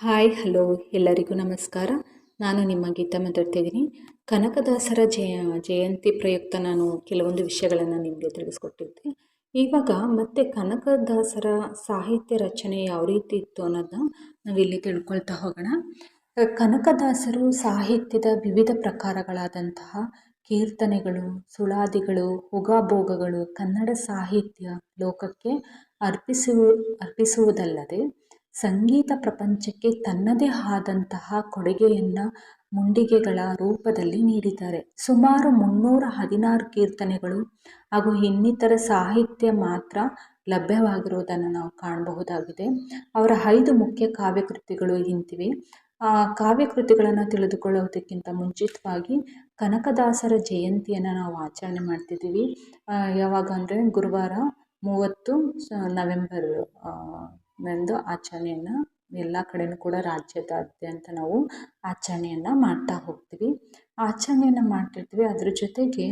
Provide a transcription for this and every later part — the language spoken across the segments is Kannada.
ಹಾಯ್, ಹಲೋ, ಎಲ್ಲರಿಗೂ ನಮಸ್ಕಾರ. ನಾನು ನಿಮ್ಮ ಗೀತಾ ಮಾತಾಡ್ತಿದ್ದೀನಿ. ಕನಕದಾಸರ ಜಯ, ಜಯಂತಿ ಪ್ರಯುಕ್ತ ನಾನು ಕೆಲವೊಂದು ವಿಷಯಗಳನ್ನು ನಿಮಗೆ ತಿಳಿಸ್ಕೊಟ್ಟಿದ್ದೆ ಇವಾಗ ಮತ್ತೆ ಕನಕದಾಸರ ಸಾಹಿತ್ಯ ರಚನೆ ಯಾವ ರೀತಿ ಇತ್ತು ಅನ್ನೋದನ್ನ ನಾವಿಲ್ಲಿ ತಿಳ್ಕೊಳ್ತಾ ಹೋಗೋಣ. ಕನಕದಾಸರು ಸಾಹಿತ್ಯದ ವಿವಿಧ ಪ್ರಕಾರಗಳಾದಂತಹ ಕೀರ್ತನೆಗಳು, ಸುಳಾದಿಗಳು, ಉಗಾಭೋಗಗಳು ಕನ್ನಡ ಸಾಹಿತ್ಯ ಲೋಕಕ್ಕೆ ಅರ್ಪಿಸುವ, ಅರ್ಪಿಸುವುದಲ್ಲದೆ ಸಂಗೀತ ಪ್ರಪಂಚಕ್ಕೆ ತನ್ನದೇ ಆದಂತಹ ಕೊಡುಗೆಯನ್ನು ಮುಂಡಿಗೆಗಳ ರೂಪದಲ್ಲಿ ನೀಡಿದ್ದಾರೆ. ಸುಮಾರು ಮುನ್ನೂರ ಹದಿನಾರು ಕೀರ್ತನೆಗಳು ಹಾಗೂ ಇನ್ನಿತರ ಸಾಹಿತ್ಯ ಮಾತ್ರ ಲಭ್ಯವಾಗಿರುವುದನ್ನು ನಾವು ಕಾಣಬಹುದಾಗಿದೆ. ಅವರ ಐದು ಮುಖ್ಯ ಕಾವ್ಯಕೃತಿಗಳು ಇಂತಿವೆ. ಆ ಕಾವ್ಯಕೃತಿಗಳನ್ನು ತಿಳಿದುಕೊಳ್ಳೋದಕ್ಕಿಂತ ಮುಂಚಿತವಾಗಿ ಕನಕದಾಸರ ಜಯಂತಿಯನ್ನು ನಾವು ಆಚರಣೆ ಮಾಡ್ತಿದ್ದೀವಿ. ಯಾವಾಗ ಅಂದರೆ ಗುರುವಾರ ಮೂವತ್ತು ನವೆಂಬರ್ ನಂದು ಆಚರಣೆಯನ್ನು ಎಲ್ಲ ಕಡೆಯೂ ಕೂಡ ರಾಜ್ಯದಾದ್ಯಂತ ನಾವು ಆಚರಣೆಯನ್ನು ಮಾಡ್ತಾ ಹೋಗ್ತೀವಿ. ಆಚರಣೆಯನ್ನು ಮಾಡ್ತಿರ್ತೀವಿ. ಅದ್ರ ಜೊತೆಗೆ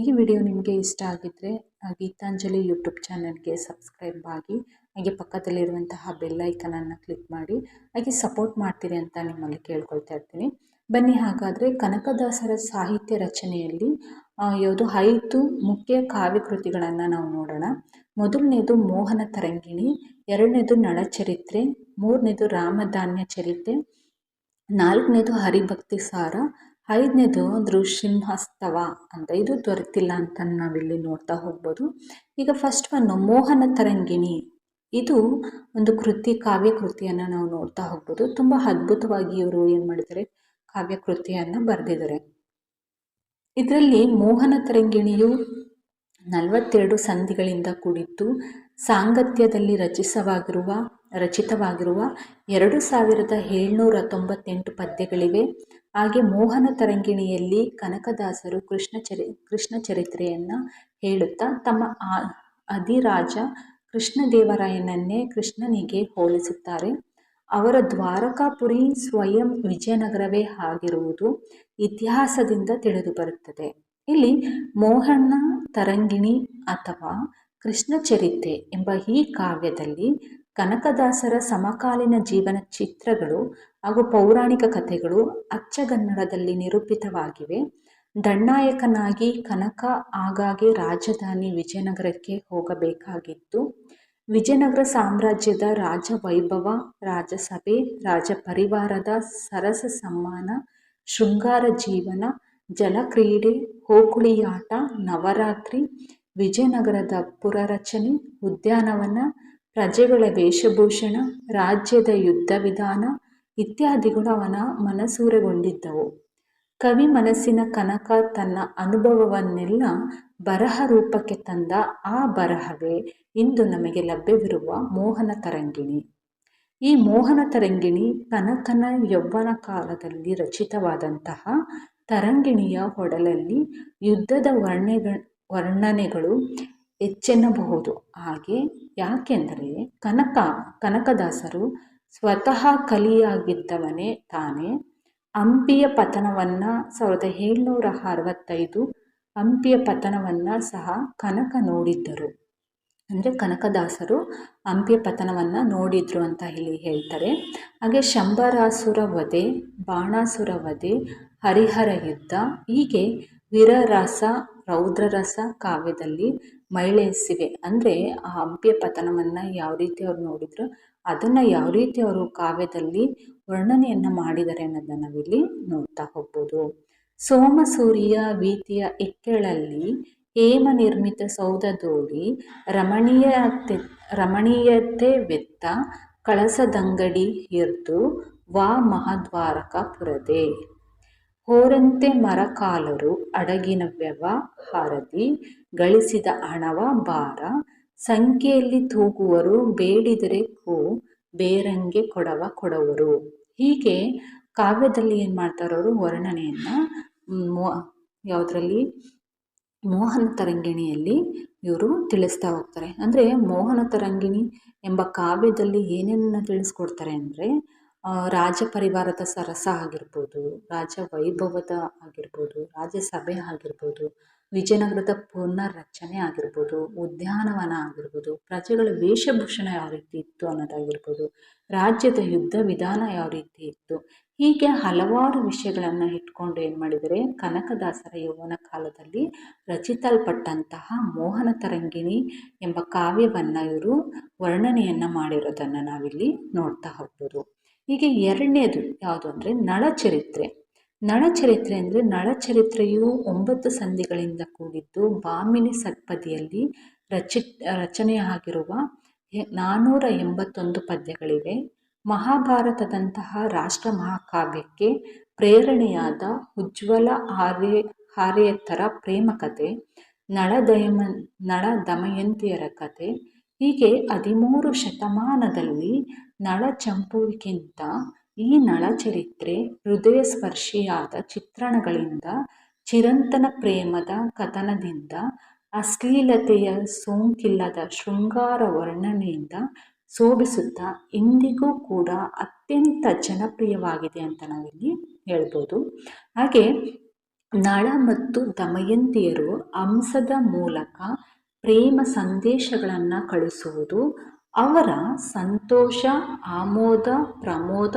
ಈ ವಿಡಿಯೋ ನಿಮಗೆ ಇಷ್ಟ ಆಗಿದ್ದರೆ ಗೀತಾಂಜಲಿ ಯೂಟ್ಯೂಬ್ ಚಾನಲ್ಗೆ ಸಬ್ಸ್ಕ್ರೈಬ್ ಆಗಿ, ಹಾಗೆ ಪಕ್ಕದಲ್ಲಿರುವಂತಹ ಬೆಲ್ಲೈಕನನ್ನು ಕ್ಲಿಕ್ ಮಾಡಿ, ಹಾಗೆ ಸಪೋರ್ಟ್ ಮಾಡ್ತೀರಿ ಅಂತ ನಿಮ್ಮಲ್ಲಿ ಕೇಳ್ಕೊಳ್ತಾ ಇರ್ತೀನಿ. ಬನ್ನಿ ಹಾಗಾದರೆ ಕನಕದಾಸರ ಸಾಹಿತ್ಯ ರಚನೆಯಲ್ಲಿ ಯಾವುದು ಐದು ಮುಖ್ಯ ಕಾವ್ಯಕೃತಿಗಳನ್ನು ನಾವು ನೋಡೋಣ. ಮೊದಲನೇದು ಮೋಹನ ತರಂಗಿಣಿ ಎರಡನೇದು ನಳಚರಿತ್ರೆ, ಮೂರನೇದು ರಾಮಧಾನ್ಯ ಚರಿತ್ರೆ, ನಾಲ್ಕನೇದು ಹರಿಭಕ್ತಿ ಸಾರ, ಐದನೇದು ನೃಸಿಂಹಸ್ತವ ಅಂತ ಇದು ದೊರೆತಿಲ್ಲ ಅಂತ ನಾವಿಲ್ಲಿ ನೋಡ್ತಾ ಹೋಗ್ಬೋದು. ಈಗ ಫಸ್ಟ್ ಒನ್ನು ಮೋಹನ ತರಂಗಿಣಿ. ಇದು ಒಂದು ಕೃತಿ, ಕಾವ್ಯ ಕೃತಿಯನ್ನು ನಾವು ನೋಡ್ತಾ ಹೋಗ್ಬೋದು. ತುಂಬ ಅದ್ಭುತವಾಗಿ ಇವರು ಏನು ಮಾಡಿದ್ದಾರೆ, ಕಾವ್ಯ ಕೃತಿಯನ್ನು ಬರೆದಿದ್ದಾರೆ. ಇದರಲ್ಲಿ ಮೋಹನ ತರಂಗಿಣಿಯು ನಲವತ್ತೆರಡು ಸಂಧಿಗಳಿಂದ ಕೂಡಿದ್ದು ಸಾಂಗತ್ಯದಲ್ಲಿ ರಚಿಸವಾಗಿರುವ, ರಚಿತವಾಗಿರುವ ಎರಡು ಸಾವಿರದ ಏಳ್ನೂರ ತೊಂಬತ್ತೆಂಟು ಪದ್ಯಗಳಿವೆ. ಹಾಗೆ ಮೋಹನ ತರಂಗಿಣಿಯಲ್ಲಿ ಕನಕದಾಸರು ಕೃಷ್ಣ ಚರಿ, ಕೃಷ್ಣ ಚರಿತ್ರೆಯನ್ನು ಹೇಳುತ್ತಾ ತಮ್ಮ ಅಧಿರಾಜ ಕೃಷ್ಣದೇವರಾಯನನ್ನೇ ಕೃಷ್ಣನಿಗೆ ಹೋಲಿಸುತ್ತಾರೆ. ಅವರ ದ್ವಾರಕಾಪುರಿ ಸ್ವಯಂ ವಿಜಯನಗರವೇ ಆಗಿರುವುದು ಇತಿಹಾಸದಿಂದ ತಿಳಿದು ಬರುತ್ತದೆ. ಇಲ್ಲಿ ಮೋಹನ ತರಂಗಿಣಿ ಅಥವಾ ಕೃಷ್ಣ ಚರಿತ್ರೆ ಎಂಬ ಈ ಕಾವ್ಯದಲ್ಲಿ ಕನಕದಾಸರ ಸಮಕಾಲೀನ ಜೀವನ ಚಿತ್ರಗಳು ಹಾಗೂ ಪೌರಾಣಿಕ ಕಥೆಗಳು ಅಚ್ಚಗನ್ನಡದಲ್ಲಿ ನಿರೂಪಿತವಾಗಿವೆ. ದಂಡಾಯಕನಾಗಿ ಕನಕ ಆಗಾಗ್ಗೆ ರಾಜಧಾನಿ ವಿಜಯನಗರಕ್ಕೆ ಹೋಗಬೇಕಾಗಿತ್ತು. ವಿಜಯನಗರ ಸಾಮ್ರಾಜ್ಯದ ರಾಜ ವೈಭವ ರಾಜಸಭೆ ರಾಜ ಪರಿವಾರದ ಸರಸ ಸಮ್ಮಾನ, ಶೃಂಗಾರ ಜೀವನ, ಜಲಕ್ರೀಡೆ ಹೋಕುಳಿಯಾಟ ನವರಾತ್ರಿ ವಿಜಯನಗರದ ಪುರರಚನೆ, ಉದ್ಯಾನವನ, ಪ್ರಜೆಗಳ ವೇಷಭೂಷಣ, ರಾಜ್ಯದ ಯುದ್ಧ ವಿಧಾನ ಇತ್ಯಾದಿಗಳು ಅವನ ಮನಸೂರೆಗೊಂಡಿದ್ದವು. ಕವಿ ಮನಸ್ಸಿನ ಕನಕ ತನ್ನ ಅನುಭವವನ್ನೆಲ್ಲ ಬರಹ ರೂಪಕ್ಕೆ ತಂದ ಆ ಬರಹವೇ ಇಂದು ನಮಗೆ ಲಭ್ಯವಿರುವ ಮೋಹನ ತರಂಗಿಣಿ. ಈ ಮೋಹನ ತರಂಗಿಣಿ ಕನಕನ ಯೌವನ ಕಾಲದಲ್ಲಿ ರಚಿತವಾದಂತಹ ತರಂಗಿಣಿಯ ಹೊಡಲಲ್ಲಿ ಯುದ್ಧದ ವರ್ಣೆಗಳ ವರ್ಣನೆಗಳು ಹೆಚ್ಚೆನ್ನಬಹುದು. ಹಾಗೆ ಯಾಕೆಂದರೆ ಕನಕ, ಕನಕದಾಸರು ಸ್ವತಃ ಕಲಿಯಾಗಿದ್ದವನೇ ತಾನೇ. ಹಂಪಿಯ ಪತನವನ್ನು ಸಾವಿರದ ಏಳ್ನೂರ ಅರವತ್ತೈದು ಹಂಪಿಯ ಪತನವನ್ನು ಸಹ ಕನಕ ನೋಡಿದ್ದರು. ಅಂದರೆ ಕನಕದಾಸರು ಹಂಪಿಯ ಪತನವನ್ನು ನೋಡಿದರು ಅಂತ ಹೇಳಿ ಹೇಳ್ತಾರೆ. ಹಾಗೆ ಶಂಬರಾಸುರ ವಧೆ, ಬಾಣಾಸುರ ವಧೆ, ಹರಿಹರ ಯುದ್ಧ ಹೀಗೆ ವೀರರಸ ರೌದ್ರರಸ ಕಾವ್ಯದಲ್ಲಿ ಮೈಳೈಸಿವೆ ಅಂದರೆ ಆ ಹಂಪಿಯ ಪತನವನ್ನು ಯಾವ ರೀತಿ ಅವ್ರು ನೋಡಿದ್ರು, ಅದನ್ನು ಯಾವ ರೀತಿ ಅವರು ಕಾವ್ಯದಲ್ಲಿ ವರ್ಣನೆಯನ್ನು ಮಾಡಿದ್ದಾರೆ ಅನ್ನೋದನ್ನು ನಾವಿಲ್ಲಿ ನೋಡ್ತಾ ಹೋಗ್ಬೋದು. ಸೋಮಸೂರಿಯ ವೀತಿಯ ಇಕ್ಕೆಳಲ್ಲಿ ಹೇಮ ನಿರ್ಮಿತ ಸೌಧದೋಡಿ ರಮಣೀಯತೆ ರಮಣೀಯತೆ ವೆತ್ತ ಕಳಸದಂಗಡಿ ಇರ್ದು ವಾ ಮಹಾದ್ವಾರಕ ಪುರದೆ ಹೋರಂತೆ ಮರಕಾಲರು ಅಡಗಿನ ವ್ಯವಹಾರದಿ ಗಳಿಸಿದ ಹಣವ ಭಾರ ಸಂಖ್ಯೆಯಲ್ಲಿ ತೂಗುವರು ಬೇಡಿದರೆ ಕೋ, ಬೇರಂಗೆ ಕೊಡವ ಕೊಡವರು. ಹೀಗೆ ಕಾವ್ಯದಲ್ಲಿ ಏನು ಮಾಡ್ತಾರವರು ವರ್ಣನೆಯನ್ನು ಮೋ, ಯಾವುದರಲ್ಲಿ? ಮೋಹನ ತರಂಗಿಣಿಯಲ್ಲಿ ಇವರು ತಿಳಿಸ್ತಾ ಹೋಗ್ತಾರೆ. ಅಂದರೆ ಮೋಹನ ತರಂಗಿಣಿ ಎಂಬ ಕಾವ್ಯದಲ್ಲಿ ಏನೇನನ್ನ ತಿಳಿಸ್ಕೊಡ್ತಾರೆ ಅಂದರೆ ರಾಜ ಪರಿವಾರದ ಸರಸ ಆಗಿರ್ಬೋದು ರಾಜ ವೈಭವದ ಆಗಿರ್ಬೋದು ರಾಜಸಭೆ ಆಗಿರ್ಬೋದು, ವಿಜಯನಗರದ ಪುನರ್ರಚನೆ ಆಗಿರ್ಬೋದು, ಉದ್ಯಾನವನ ಆಗಿರ್ಬೋದು, ಪ್ರಜೆಗಳ ವೇಷಭೂಷಣ ಯಾವ ರೀತಿ ಇತ್ತು ಅನ್ನೋದಾಗಿರ್ಬೋದು, ರಾಜ್ಯದ ಯುದ್ಧ ವಿಧಾನ ಯಾವ ರೀತಿ ಇತ್ತು, ಹೀಗೆ ಹಲವಾರು ವಿಷಯಗಳನ್ನು ಇಟ್ಕೊಂಡು ಏನು ಮಾಡಿದರೆ, ಕನಕದಾಸರ ಯೌವನ ಕಾಲದಲ್ಲಿ ರಚಿತಲ್ಪಟ್ಟಂತಹ ಮೋಹನ ತರಂಗಿಣಿ ಎಂಬ ಕಾವ್ಯವನ್ನು ಇವರು ವರ್ಣನೆಯನ್ನು ಮಾಡಿರೋದನ್ನು ನಾವಿಲ್ಲಿ ನೋಡ್ತಾ ಹೋಗ್ಬೋದು. ಹೀಗೆ ಎರಡನೇದು ಯಾವುದು ಅಂದರೆ ನಳಚರಿತ್ರೆ. ನಳಚರಿತ್ರೆ ಅಂದರೆ ನಳಚರಿತ್ರೆಯು ಒಂಬತ್ತು ಸಂಧಿಗಳಿಂದ ಕೂಡಿದ್ದು ಬಾಮಿನಿ ಸತ್ಪದಿಯಲ್ಲಿ ರಚಿ ರಚನೆ ಆಗಿರುವ ನಾನ್ನೂರ ಎಂಬತ್ತೊಂದು ಪದ್ಯಗಳಿವೆ. ಮಹಾಭಾರತದಂತಹ ರಾಷ್ಟ್ರ ಮಹಾಕಾವ್ಯಕ್ಕೆ ಪ್ರೇರಣೆಯಾದ ಉಜ್ವಲ ಆರ್ಯ ಹಾರ್ಯತ್ತರ ಪ್ರೇಮ ಕಥೆ ನಳದಯಮ ನಳ ದಮಯಂತಿಯರ ಕಥೆ ಹೀಗೆ ಹದಿಮೂರು ಶತಮಾನದಲ್ಲಿ ನಳಚಂಪುವಿಗಿಂತ ಈ ನಳಚರಿತ್ರೆ ಹೃದಯಸ್ಪರ್ಶಿಯಾದ ಚಿತ್ರಣಗಳಿಂದ, ಚಿರಂತನ ಪ್ರೇಮದ ಕಥನದಿಂದ, ಅಶ್ಲೀಲತೆಯ ಸೋಂಕಿಲ್ಲದ ಶೃಂಗಾರ ವರ್ಣನೆಯಿಂದ ಶೋಭಿಸುತ್ತಾ ಇಂದಿಗೂ ಕೂಡ ಅತ್ಯಂತ ಜನಪ್ರಿಯವಾಗಿದೆ ಅಂತ ನಾವಿಲ್ಲಿ ಹೇಳ್ಬೋದು. ಹಾಗೆ ನಳ ಮತ್ತು ದಮಯಂತಿಯರು ಹಂಸದ ಮೂಲಕ ಪ್ರೇಮ ಸಂದೇಶಗಳನ್ನು ಕಳಿಸುವುದು ಅವರ ಸಂತೋಷ, ಆಮೋದ, ಪ್ರಮೋದ,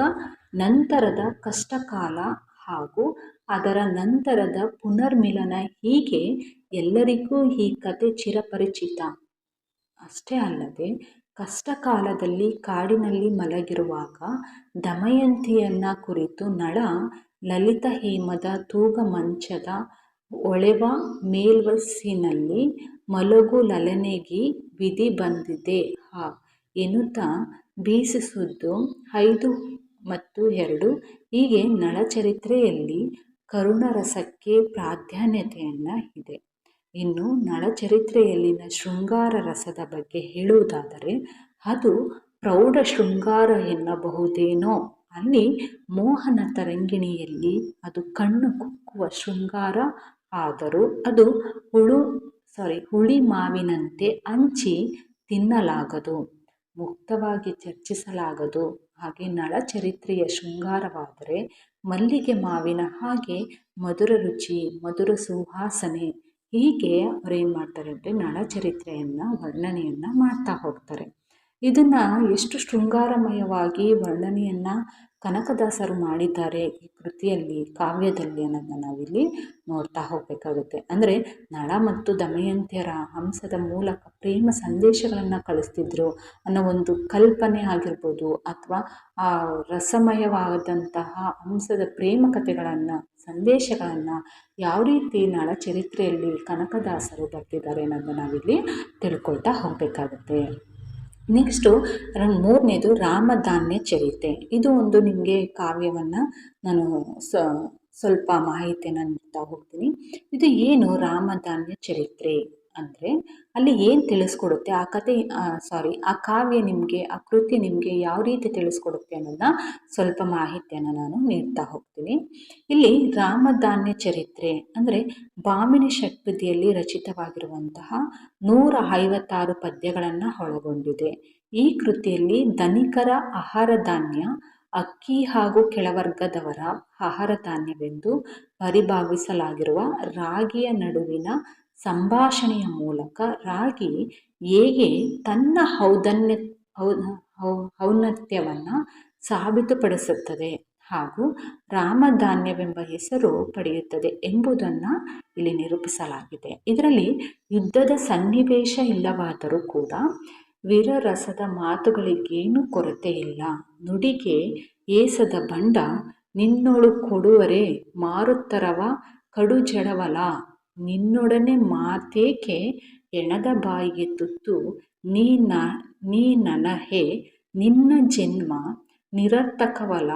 ನಂತರದ ಕಷ್ಟಕಾಲ ಹಾಗೂ ಅದರ ನಂತರದ ಪುನರ್ಮಿಲನ ಹೀಗೆ ಎಲ್ಲರಿಗೂ ಈ ಕತೆ ಚಿರಪರಿಚಿತ. ಅಷ್ಟೇ ಅಲ್ಲದೆ, ಕಷ್ಟಕಾಲದಲ್ಲಿ ಕಾಡಿನಲ್ಲಿ ಮಲಗಿರುವಾಗ ದಮಯಂತಿಯನ್ನ ಕುರಿತು ನಳ ಲಲಿತ ಹೇಮದ ತೂಗ ಮಂಚದ ಒಳೆವ ಮೇಲ್ವಸ್ಸಿನಲ್ಲಿ ಮಲಗು ಲಲನೆಗಿ ವಿಧಿ ಬಂದಿದೆ ಹಾ ಎನ್ನುತ್ತಾ ಬೀಸಿಸುವುದು ಐದು ಮತ್ತು ಎರಡು. ಹೀಗೆ ನಳಚರಿತ್ರೆಯಲ್ಲಿ ಕರುಣರಸಕ್ಕೆ ಪ್ರಾಧಾನ್ಯತೆಯನ್ನು ಇದೆ. ಇನ್ನು ನಳಚರಿತ್ರೆಯಲ್ಲಿನ ಶೃಂಗಾರ ರಸದ ಬಗ್ಗೆ ಹೇಳುವುದಾದರೆ, ಅದು ಪ್ರೌಢ ಶೃಂಗಾರ ಎನ್ನಬಹುದೇನೋ ಅಲ್ಲಿ ಮೋಹನ ತರಂಗಿಣಿಯಲ್ಲಿ ಅದು ಕಣ್ಣು ಕುಕ್ಕುವ ಶೃಂಗಾರ. ಆದರೂ ಅದು ಹುಳು ಸಾರಿ ಹುಳಿ ಮಾವಿನಂತೆ ಹಂಚಿ ತಿನ್ನಲಾಗದು. ಮುಕ್ತವಾಗಿ ಚರ್ಚಿಸಲಾಗದು. ಹಾಗೆ ನಳಚರಿತ್ರೆಯ ಶೃಂಗಾರವಾದರೆ ಮಲ್ಲಿಗೆ ಮಾವಿನ ಹಾಗೆ ಮಧುರ ರುಚಿ, ಮಧುರ ಸುಹಾಸನೆ ಹೀಗೆ ಅವ್ರೇನು ಮಾಡ್ತಾರೆ ಅಂದರೆ ನಳಚರಿತ್ರೆಯನ್ನು, ವರ್ಣನೆಯನ್ನು ಮಾಡ್ತಾ ಹೋಗ್ತಾರೆ. ಇದನ್ನು ಎಷ್ಟು ಶೃಂಗಾರಮಯವಾಗಿ ವರ್ಣನೆಯನ್ನು ಕನಕದಾಸರು ಮಾಡಿದ್ದಾರೆ ಈ ಕೃತಿಯಲ್ಲಿ, ಕಾವ್ಯದಲ್ಲಿ ಅನ್ನೋದನ್ನ ನಾವಿಲ್ಲಿ ನೋಡ್ತಾ ಹೋಗಬೇಕಾಗುತ್ತೆ. ಅಂದರೆ ನಳ ಮತ್ತು ದಮಯಂತಿಯರ ಹಂಸದ ಮೂಲಕ ಪ್ರೇಮ ಸಂದೇಶಗಳನ್ನು ಕಳಿಸ್ತಿದ್ರು ಅನ್ನೋ ಒಂದು ಕಲ್ಪನೆ ಆಗಿರ್ಬೋದು, ಅಥವಾ ಆ ರಸಮಯವಾದಂತಹ ಹಂಸದ ಪ್ರೇಮ ಕಥೆಗಳನ್ನು, ಸಂದೇಶಗಳನ್ನು ಯಾವ ರೀತಿ ನಳ ಚರಿತ್ರೆಯಲ್ಲಿ ಕನಕದಾಸರು ಬರ್ತಿದ್ದಾರೆ ಅನ್ನೋದನ್ನ ನಾವಿಲ್ಲಿ ತಿಳ್ಕೊಳ್ತಾ ಹೋಗಬೇಕಾಗುತ್ತೆ. ನೆಕ್ಸ್ಟು ಮೂರನೇದು ರಾಮಧಾನ್ಯ ಚರಿತೆ ಇದು ಒಂದು ನಿಮಗೆ ಕಾವ್ಯವನ್ನು ನಾನು ಸ್ವಲ್ಪ ಮಾಹಿತಿಯನ್ನು ನೀಡ್ತಾ ಹೋಗ್ತೀನಿ. ಇದು ಏನು ರಾಮಧಾನ್ಯ ಚರಿತ್ರೆ ಅಂದರೆ ಅಲ್ಲಿ ಏನು ತಿಳಿಸ್ಕೊಡುತ್ತೆ? ಆ ಕತೆ ಸಾರಿ ಆ ಕಾವ್ಯ ನಿಮಗೆ, ಆ ಕೃತಿ ನಿಮಗೆ ಯಾವ ರೀತಿ ತಿಳಿಸ್ಕೊಡುತ್ತೆ ಅನ್ನೋದನ್ನ ಸ್ವಲ್ಪ ಮಾಹಿತಿಯನ್ನು ನಾನು ನೀಡ್ತಾ ಹೋಗ್ತೀನಿ. ಇಲ್ಲಿ ರಾಮಧಾನ್ಯ ಚರಿತ್ರೆ ಅಂದರೆ ಬಾಮಿನಿ ಷಟ್ಪದಿಯಲ್ಲಿ ರಚಿತವಾಗಿರುವಂತಹ ನೂರ ಐವತ್ತಾರು ಪದ್ಯಗಳನ್ನು ಒಳಗೊಂಡಿದೆ. ಈ ಕೃತಿಯಲ್ಲಿ ಧನಿಕರ ಆಹಾರ ಧಾನ್ಯ, ಅಕ್ಕಿ ಹಾಗೂ ಕೆಳವರ್ಗದವರ ಆಹಾರ ಧಾನ್ಯವೆಂದು ಪರಿಭಾವಿಸಲಾಗಿರುವ ರಾಗಿಯ ನಡುವಿನ ಸಂಭಾಷಣೆಯ ಮೂಲಕ ರಾಗಿ ಹೇಗೆ ತನ್ನ ಔದನ್ಯ ಔನ್ನತ್ಯವನ್ನು ಸಾಬೀತುಪಡಿಸುತ್ತದೆ ಹಾಗೂ ರಾಮಧಾನ್ಯವೆಂಬ ಹೆಸರು ಪಡೆಯುತ್ತದೆ ಎಂಬುದನ್ನು ಇಲ್ಲಿ ನಿರೂಪಿಸಲಾಗಿದೆ. ಇದರಲ್ಲಿ ಯುದ್ಧದ ಸನ್ನಿವೇಶ ಇಲ್ಲವಾದರೂ ಕೂಡ ವೀರರಸದ ಮಾತುಗಳಿಗೇನು ಕೊರತೆ ಇಲ್ಲ. ನುಡಿಗೆ ಏಸದ ಬಂಡ, ನಿನ್ನೊಳು ಕೊಡುವರೆ ಮಾರುತ್ತರವ ಕಡು ಜಡವಲ ನಿನ್ನೊಡನೆ ಮಾತೇಕೆ ಎಣದ ಬಾಯಿಗೆ ತುತ್ತು? ನೀನ ನ ನನಹೆ, ನಿನ್ನ ಜನ್ಮ ನಿರರ್ಥಕವಲ?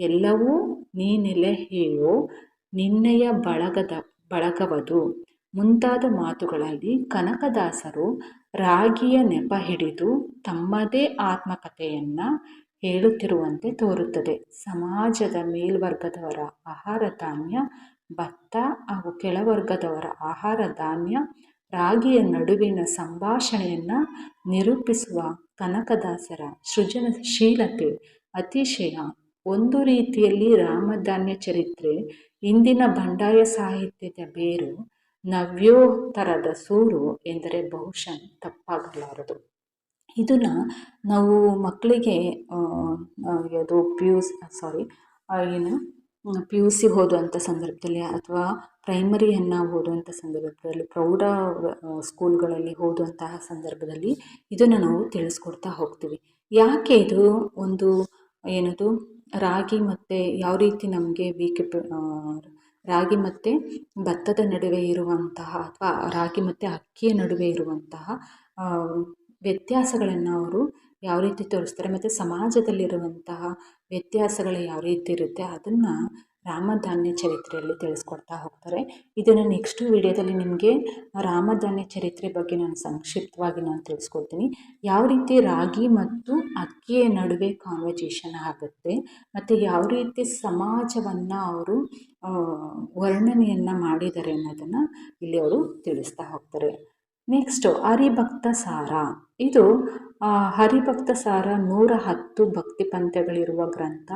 ಎಲ್ಲವೂ ನೀನೆಲೆಹೆಯೋ ನಿನ್ನೆಯ ಬಳಗದ, ಬಳಗವದು. ಮುಂತಾದ ಮಾತುಗಳಲ್ಲಿ ಕನಕದಾಸರು ರಾಗಿಯ ನೆಪ ಹಿಡಿದು ತಮ್ಮದೇ ಆತ್ಮಕಥೆಯನ್ನು ಹೇಳುತ್ತಿರುವಂತೆ ತೋರುತ್ತದೆ. ಸಮಾಜದ ಮೇಲ್ವರ್ಗದವರ ಆಹಾರ ಧಾನ್ಯ ಭತ್ತ ಹಾಗೂ ಕೆಳವರ್ಗದವರ ಆಹಾರ ಧಾನ್ಯ, ರಾಗಿಯ ನಡುವಿನ ಸಂಭಾಷಣೆಯನ್ನು ನಿರೂಪಿಸುವ ಕನಕದಾಸರ ಸೃಜನಶೀಲತೆ ಅತಿಶಯ. ಒಂದು ರೀತಿಯಲ್ಲಿ ರಾಮಧಾನ್ಯ ಚರಿತ್ರೆ, ಇಂದಿನ ಬಂಡಾಯ ಸಾಹಿತ್ಯದ ಬೇರು ನವ್ಯೋತ್ತರದ ಸೂರು ಎಂದರೆ ಬಹುಶಃ ತಪ್ಪಾಗಲಾರದು. ಇದನ್ನು ನಾವು ಮಕ್ಕಳಿಗೆ ಅದು ಪ್ಯೂಸ್ ಸಾರಿ ಏನು ಪಿ ಯು ಸಿ ಓದುವಂಥ ಸಂದರ್ಭದಲ್ಲಿ ಅಥವಾ ಪ್ರೈಮರಿಯನ್ನು ಓದುವಂಥ ಸಂದರ್ಭದಲ್ಲಿ, ಪ್ರೌಢ ಸ್ಕೂಲ್ಗಳಲ್ಲಿ ಓದುವಂತಹ ಸಂದರ್ಭದಲ್ಲಿ ಇದನ್ನು ನಾವು ತಿಳಿಸ್ಕೊಡ್ತಾ ಹೋಗ್ತೀವಿ. ಯಾಕೆ ಇದು ಒಂದು, ಏನದು, ರಾಗಿ ಮತ್ತು ಯಾವ ರೀತಿ ನಮಗೆ ವೀಕ್ ರಾಗಿ ಮತ್ತು ಭತ್ತದ ನಡುವೆ ಇರುವಂತಹ ಅಥವಾ ರಾಗಿ ಮತ್ತು ಅಕ್ಕಿಯ ನಡುವೆ ಇರುವಂತಹ ವ್ಯತ್ಯಾಸಗಳನ್ನು ಅವರು ಯಾವ ರೀತಿ ತೋರಿಸ್ತಾರೆ ಮತ್ತು ಸಮಾಜದಲ್ಲಿರುವಂತಹ ವ್ಯತ್ಯಾಸಗಳು ಯಾವ ರೀತಿ ಇರುತ್ತೆ ಅದನ್ನು ರಾಮಧಾನ್ಯ ಚರಿತ್ರೆಯಲ್ಲಿ ತಿಳಿಸ್ಕೊಡ್ತಾ ಹೋಗ್ತಾರೆ. ಇದನ್ನು ನೆಕ್ಸ್ಟ್ ವಿಡಿಯೋದಲ್ಲಿ ನಿಮಗೆ ರಾಮಧಾನ್ಯ ಚರಿತ್ರೆ ಬಗ್ಗೆ ನಾನು ಸಂಕ್ಷಿಪ್ತವಾಗಿ ನಾನು ತಿಳಿಸ್ಕೊಡ್ತೀನಿ. ಯಾವ ರೀತಿ ರಾಗಿ ಮತ್ತು ಅಕ್ಕಿಯ ನಡುವೆ ಕಾನ್ವರ್ಜೇಷನ್ ಆಗುತ್ತೆ, ಮತ್ತು ಯಾವ ರೀತಿ ಸಮಾಜವನ್ನು ಅವರು ವರ್ಣನೆಯನ್ನು ಮಾಡಿದ್ದಾರೆ ಅನ್ನೋದನ್ನು ಇಲ್ಲಿ ಅವರು ತಿಳಿಸ್ತಾ ಹೋಗ್ತಾರೆ. ನೆಕ್ಸ್ಟು ಹರಿಭಕ್ತ ಸಾರ ಇದು ಹರಿಭಕ್ತ ಸಾರ ನೂರ ಹತ್ತು ಭಕ್ತಿ ಪಂಥಗಳಿರುವ ಗ್ರಂಥ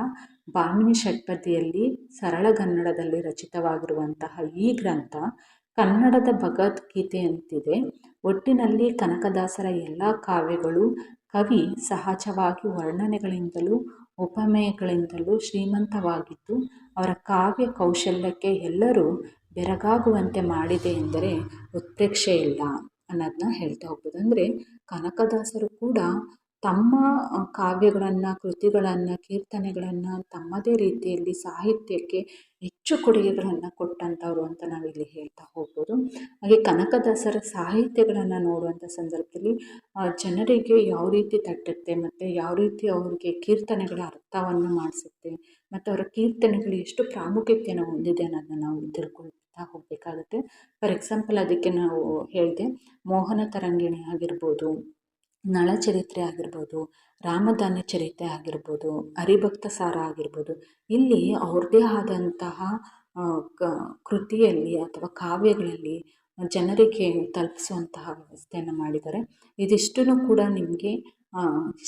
ಭಾಮಿನಿ ಷಟ್ಪದಿಯಲ್ಲಿ ಸರಳಗನ್ನಡದಲ್ಲಿ ರಚಿತವಾಗಿರುವಂತಹ ಈ ಗ್ರಂಥ ಕನ್ನಡದ ಭಗವದ್ಗೀತೆಯಂತಿದೆ ಒಟ್ಟಿನಲ್ಲಿ ಕನಕದಾಸರ ಎಲ್ಲ ಕಾವ್ಯಗಳು, ಕವಿ ಸಹಜವಾಗಿ ವರ್ಣನೆಗಳಿಂದಲೂ ಉಪಮೇಯಗಳಿಂದಲೂ ಶ್ರೀಮಂತವಾಗಿದ್ದು, ಅವರ ಕಾವ್ಯ ಕೌಶಲ್ಯಕ್ಕೆ ಎಲ್ಲರೂ ಬೆರಗಾಗುವಂತೆ ಮಾಡಿದೆ ಎಂದರೆ ಉತ್ಪ್ರೇಕ್ಷೆ ಇಲ್ಲ. ಅನ್ನೋದನ್ನ ಹೇಳ್ತಾ ಹೋಗ್ಬೋದು. ಅಂದರೆ ಕನಕದಾಸರು ಕೂಡ ತಮ್ಮ ಕಾವ್ಯಗಳನ್ನು, ಕೃತಿಗಳನ್ನು, ಕೀರ್ತನೆಗಳನ್ನು ತಮ್ಮದೇ ರೀತಿಯಲ್ಲಿ ಸಾಹಿತ್ಯಕ್ಕೆ ಹೆಚ್ಚು ಕೊಡುಗೆಗಳನ್ನು ಕೊಟ್ಟಂಥವ್ರು ಅಂತ ನಾವಿಲ್ಲಿ ಹೇಳ್ತಾ ಹೋಗ್ಬೋದು. ಹಾಗೆ ಕನಕದಾಸರ ಸಾಹಿತ್ಯಗಳನ್ನು ನೋಡುವಂಥ ಸಂದರ್ಭದಲ್ಲಿ ಜನರಿಗೆ ಯಾವ ರೀತಿ ತಟ್ಟುತ್ತೆ ಮತ್ತು ಯಾವ ರೀತಿ ಅವ್ರಿಗೆ ಕೀರ್ತನೆಗಳ ಅರ್ಥವನ್ನು ಮಾಡಿಸುತ್ತೆ ಮತ್ತು ಅವರ ಕೀರ್ತನೆಗಳು ಎಷ್ಟು ಪ್ರಾಮುಖ್ಯತೆಯನ್ನು ಹೊಂದಿದೆ ಅನ್ನೋದನ್ನ ನಾವು ತಿಳ್ಕೊಳ್ತಾ ಹೋಗಬೇಕಾಗುತ್ತೆ. ಫಾರ್ ಎಕ್ಸಾಂಪಲ್ ಅದಕ್ಕೆ ನಾವು ಹೇಳಿದೆ, ಮೋಹನ ತರಂಗಿಣಿ ಆಗಿರ್ಬೋದು ನಳ ಚರಿತ್ರೆ ಆಗಿರ್ಬೋದು ರಾಮಧಾನ್ಯ ಚರಿತ್ರೆ ಆಗಿರ್ಬೋದು, ಹರಿಭಕ್ತ ಸಾರ ಆಗಿರ್ಬೋದು, ಇಲ್ಲಿ ಅವ್ರದ್ದೇ ಆದಂತಹ ಕ, ಕೃತಿಯಲ್ಲಿ ಅಥವಾ ಕಾವ್ಯಗಳಲ್ಲಿ ಜನರಿಗೆ ತಲುಪಿಸುವಂತಹ ವ್ಯವಸ್ಥೆಯನ್ನು ಮಾಡಿದ್ದಾರೆ. ಇದಿಷ್ಟನ್ನು ಕೂಡ ನಿಮಗೆ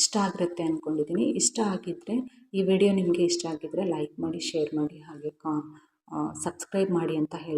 ಇಷ್ಟ ಆಗಿರುತ್ತೆ ಅಂದ್ಕೊಂಡಿದ್ದೀನಿ ಇಷ್ಟ ಆಗಿದ್ದರೆ ಈ ವಿಡಿಯೋ ನಿಮಗೆ ಇಷ್ಟ ಆಗಿದ್ದರೆ ಲೈಕ್ ಮಾಡಿ, ಶೇರ್ ಮಾಡಿ, ಹಾಗೆ ಕಾ ಸಬ್ಸ್ಕ್ರೈಬ್ ಮಾಡಿ ಅಂತ ಹೇಳಿ